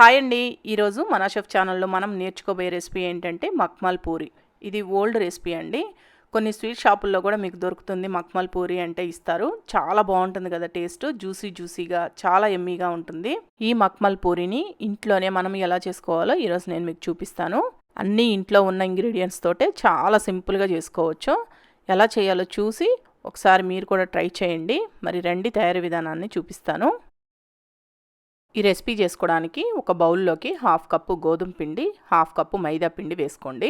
Hi అండి. ఈరోజు మన షెఫ్ ఛానల్లో మనం నేర్చుకోబోయే రెసిపీ ఏంటంటే మక్మల్ పూరి. ఇది ఓల్డ్ రెసిపీ అండి. కొన్ని స్వీట్ షాపుల్లో కూడా మీకు దొరుకుతుంది మక్మల్ పూరి అంటే ఇస్తారు. చాలా బాగుంటుంది కదా టేస్ట్. జ్యూసీ జ్యూసీగా చాలా ఎమ్మీగా ఉంటుంది. ఈ మక్మల్ పూరిని ఇంట్లోనే మనం ఎలా చేసుకోవాలో ఈరోజు నేను మీకు చూపిస్తాను. అన్నీ ఇంట్లో ఉన్న ఇంగ్రీడియంట్స్ తోటే చాలా సింపుల్గా చేసుకోవచ్చు. ఎలా చేయాలో చూసి ఒకసారి మీరు కూడా ట్రై చేయండి. మరి రండి తయారీ విధానాన్ని చూపిస్తాను. ఈ రెసిపీ చేసుకోవడానికి ఒక బౌల్లోకి హాఫ్ కప్పు గోధుమ పిండి హాఫ్ కప్పు మైదా పిండి వేసుకోండి.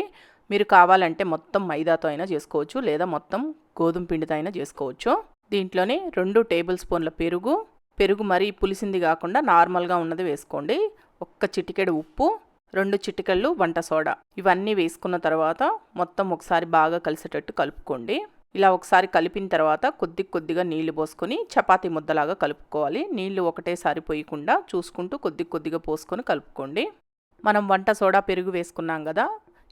మీరు కావాలంటే మొత్తం మైదాతో అయినా చేసుకోవచ్చు లేదా మొత్తం గోధుమ పిండితో అయినా చేసుకోవచ్చు. దీంట్లోనే రెండు టేబుల్ స్పూన్ల పెరుగు పెరుగు మరీ పులిసింది కాకుండా నార్మల్గా ఉన్నది వేసుకోండి. ఒక్క చిటికెడు ఉప్పు రెండు చిటికెళ్ళు వంట సోడా. ఇవన్నీ వేసుకున్న తర్వాత మొత్తం ఒకసారి బాగా కలిసేటట్టు కలుపుకోండి. ఇలా ఒకసారి కలిపిన తర్వాత కొద్ది కొద్దిగా నీళ్ళు పోసుకొని చపాతీ ముద్దలాగా కలుపుకోవాలి. నీళ్ళు ఒకటేసారి పోయకుండా చూసుకుంటూ కొద్ది కొద్దిగా పోసుకొని కలుపుకోండి. మనం వంట సోడా పెరుగు వేసుకున్నాం కదా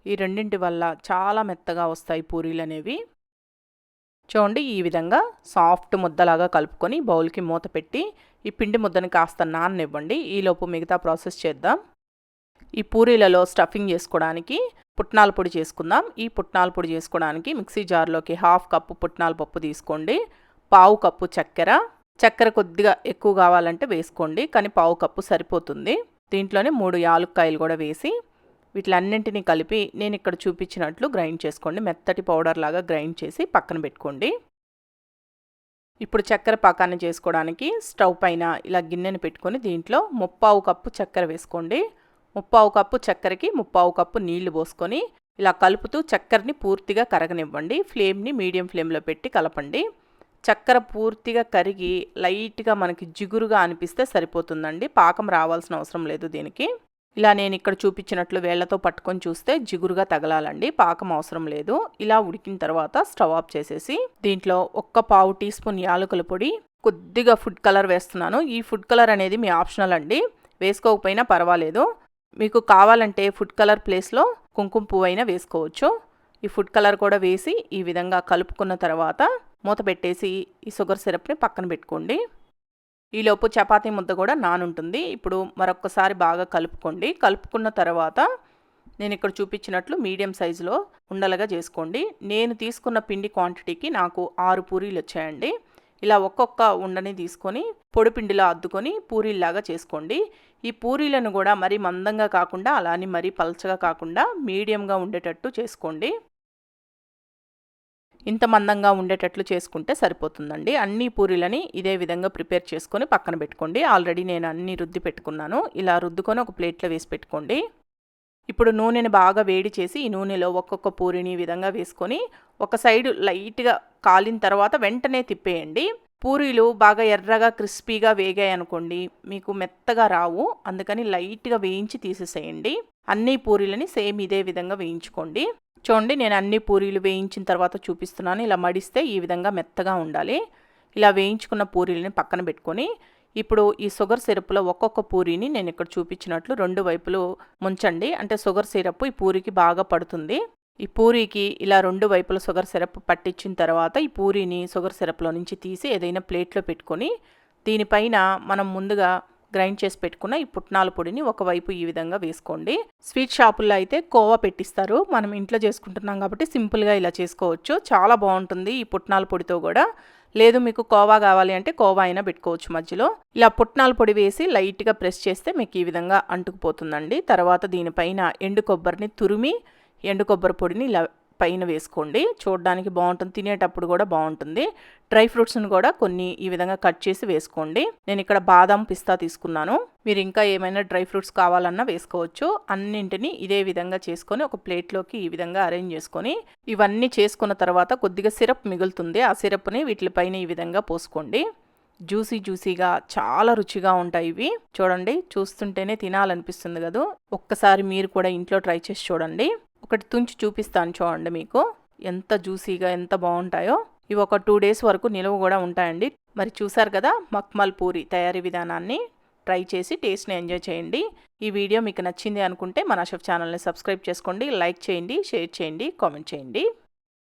ఈ రెండింటి వల్ల చాలా మెత్తగా వస్తాయి పూరీలు అనేవి. చూడండి ఈ విధంగా సాఫ్ట్ ముద్దలాగా కలుపుకొని బౌల్కి మూత పెట్టి ఈ పిండి ముద్దని కాస్త నాననివ్వండి. ఈలోపు మిగతా ప్రాసెస్ చేద్దాం. ఈ పూరీలలో స్టఫింగ్ చేసుకోవడానికి పుట్నాల పొడి చేసుకుందాం. ఈ పుట్నాల పొడి చేసుకోవడానికి మిక్సీ జార్లోకి హాఫ్ కప్పు పుట్నాల పప్పు తీసుకోండి. పావు కప్పు చక్కెర. చక్కెర కొద్దిగా ఎక్కువ కావాలంటే వేసుకోండి కానీ పావు కప్పు సరిపోతుంది. దీంట్లోనే మూడు యాలుక్కాయలు కూడా వేసి వీటిలన్నింటినీ కలిపి నేను ఇక్కడ చూపించినట్లు గ్రైండ్ చేసుకోండి. మెత్తటి పౌడర్ లాగా గ్రైండ్ చేసి పక్కన పెట్టుకోండి. ఇప్పుడు చక్కెర పాకాన్ని చేసుకోవడానికి స్టవ్ పైన ఇలా గిన్నెని పెట్టుకొని దీంట్లో ముప్పావు కప్పు చక్కెర వేసుకోండి. ముప్పావు కప్పు చక్కెరకి ముప్పావు కప్పు నీళ్ళు పోసుకొని ఇలా కలుపుతూ చక్కెరని పూర్తిగా కరగనివ్వండి. ఫ్లేమ్ని మీడియం ఫ్లేమ్లో పెట్టి కలపండి. చక్కెర పూర్తిగా కరిగి లైట్గా మనకి జిగురుగా అనిపిస్తే సరిపోతుందండి. పాకం రావాల్సిన అవసరం లేదు దీనికి. ఇలా నేను ఇక్కడ చూపించినట్లు వేళ్ళతో పట్టుకొని చూస్తే జిగురుగా తగలాలండి. పాకం అవసరం లేదు. ఇలా ఉడికిన తర్వాత స్టవ్ ఆఫ్ చేసేసి దీంట్లో ఒక్క పావు టీ స్పూన్ యాలకుల పొడి కొద్దిగా ఫుడ్ కలర్ వేస్తున్నాను. ఈ ఫుడ్ కలర్ అనేది మీ ఆప్షనల్ అండి. వేసుకోకపోయినా పర్వాలేదు. మీకు కావాలంటే ఫుడ్ కలర్ ప్లేస్లో కుంకుమ పువ్వు అయినా వేసుకోవచ్చు. ఈ ఫుడ్ కలర్ కూడా వేసి ఈ విధంగా కలుపుకున్న తర్వాత మూత పెట్టేసి ఈ షుగర్ సిరప్ని పక్కన పెట్టుకోండి. ఈలోపు చపాతీ ముద్ద కూడా నానుంటుంది. ఇప్పుడు మరొకసారి బాగా కలుపుకోండి. కలుపుకున్న తర్వాత నేను ఇక్కడ చూపించినట్లు మీడియం సైజులో ఉండలుగా చేసుకోండి. నేను తీసుకున్న పిండి క్వాంటిటీకి నాకు ఆరు పూరీలు వచ్చాయండి. ఇలా ఒక్కొక్క ఉండని తీసుకొని పొడిపిండిలో అద్దుకొని పూరీల్లాగా చేసుకోండి. ఈ పూరీలను కూడా మరీ మందంగా కాకుండా అలానే మరీ పలచగా కాకుండా మీడియంగా ఉండేటట్టు చేసుకోండి. ఇంత మందంగా ఉండేటట్లు చేసుకుంటే సరిపోతుందండి. అన్ని పూరీలని ఇదే విధంగా ప్రిపేర్ చేసుకొని పక్కన పెట్టుకోండి. ఆల్రెడీ నేను అన్ని రుద్ది పెట్టుకున్నాను. ఇలా రుద్దుకొని ఒక ప్లేట్లో వేసి పెట్టుకోండి. ఇప్పుడు నూనెని బాగా వేడి చేసి ఈ నూనెలో ఒక్కొక్క పూరిని ఈ విధంగా వేసుకొని ఒక సైడు లైట్గా కాలిన తర్వాత వెంటనే తిప్పేయండి. పూరీలు బాగా ఎర్రగా క్రిస్పీగా వేగాయి అనుకోండి మీకు మెత్తగా రావు. అందుకని లైట్గా వేయించి తీసేసేయండి. అన్ని పూరీలని సేమ్ ఇదే విధంగా వేయించుకోండి. చూడండి నేను అన్ని పూరీలు వేయించిన తర్వాత చూపిస్తున్నాను. ఇలా మడిస్తే ఈ విధంగా మెత్తగా ఉండాలి. ఇలా వేయించుకున్న పూరీలని పక్కన పెట్టుకొని ఇప్పుడు ఈ షుగర్ సిరప్లో ఒక్కొక్క పూరీని నేను ఇక్కడ చూపించినట్లు రెండు వైపులు ముంచండి. అంటే షుగర్ సిరప్ ఈ పూరికి బాగా పడుతుంది. ఈ పూరీకి ఇలా రెండు వైపుల షుగర్ సిరప్ పట్టించిన తర్వాత ఈ పూరీని షుగర్ సిరప్లో నుంచి తీసి ఏదైనా ప్లేట్లో పెట్టుకొని దీనిపైన మనం ముందుగా గ్రైండ్ చేసి పెట్టుకున్న ఈ పుట్నాల పొడిని ఒకవైపు ఈ విధంగా వేసుకోండి. స్వీట్ షాపుల్లో అయితే కోవా పెట్టిస్తారు. మనం ఇంట్లో చేసుకుంటున్నాం కాబట్టి సింపుల్గా ఇలా చేసుకోవచ్చు. చాలా బాగుంటుంది ఈ పుట్నాల పొడితో కూడా. లేదు మీకు కోవా కావాలి అంటే కోవా అయినా పెట్టుకోవచ్చు మధ్యలో. ఇలా పుట్నాల పొడి వేసి లైట్గా ప్రెస్ చేస్తే మీకు ఈ విధంగా అంటుకుపోతుందండి. తర్వాత దీనిపైన ఎండు కొబ్బరిని తురిమి ఎండు కొబ్బరి పొడిని ఇలా పైన వేసుకోండి. చూడడానికి బాగుంటుంది. తినేటప్పుడు కూడా బాగుంటుంది. డ్రై ఫ్రూట్స్ని కూడా కొన్ని ఈ విధంగా కట్ చేసి వేసుకోండి. నేను ఇక్కడ బాదం పిస్తా తీసుకున్నాను. మీరు ఇంకా ఏమైనా డ్రై ఫ్రూట్స్ కావాలన్నా వేసుకోవచ్చు. అన్నింటినీ ఇదే విధంగా చేసుకొని ఒక ప్లేట్లోకి ఈ విధంగా అరేంజ్ చేసుకొని ఇవన్నీ చేసుకున్న తర్వాత కొద్దిగా సిరప్ మిగులుతుంది. ఆ సిరప్ని వీటిపైన ఈ విధంగా పోసుకోండి. జ్యూసీ జ్యూసీగా చాలా రుచిగా ఉంటాయి ఇవి. చూడండి చూస్తుంటేనే తినాలనిపిస్తుంది కదా. ఒక్కసారి మీరు కూడా ఇంట్లో ట్రై చేసి చూడండి. ఒకటి తుంచి చూపిస్తాను చూడండి మీకు. ఎంత జ్యూసీగా ఎంత బాగుంటాయో. ఇవి ఒక టూ డేస్ వరకు నిలువ కూడా ఉంటాయండి. మరి చూసారు కదా మక్మల్ పూరి తయారీ విధానాన్ని. ట్రై చేసి టేస్ట్ని ఎంజాయ్ చేయండి. ఈ వీడియో మీకు నచ్చింది అనుకుంటే మన షెఫ్ ఛానల్ని సబ్స్క్రైబ్ చేసుకోండి లైక్ చేయండి షేర్ చేయండి కామెంట్ చేయండి.